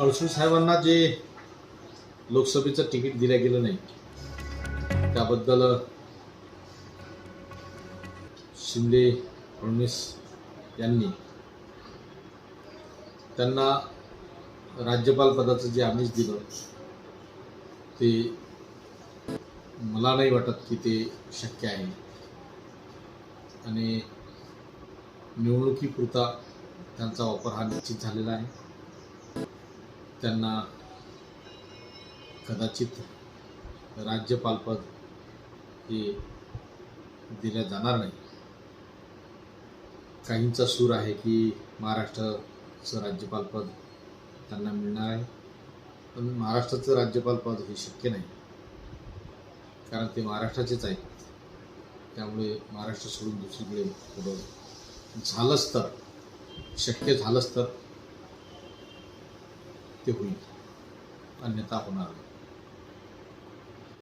अडसूळ साहेबांना जे लोकसभेचं तिकीट दिलं गेलं नाही त्याबद्दल शिंदे फडणवीस यांनी त्यांना राज्यपाल पदाचं जे आमिष दिलं ते मला नाही वाटत की ते शक्य आहे. आणि निवडणुकीपुरता त्यांचा वापर हा निश्चित झालेला आहे. त्यांना कदाचित राज्यपालपद हे दिलं जाणार नाही. काहींचा सूर आहे की महाराष्ट्राचं राज्यपालपद त्यांना मिळणार आहे. पण महाराष्ट्राचं राज्यपालपद हे शक्य नाही. कारण ते महाराष्ट्राचेच आहेत. त्यामुळे महाराष्ट्र सोडून दुसरीकडे थोडं झालंच तर शक्य झालंच तर. ते होईल. अन्यथा होणार नाही.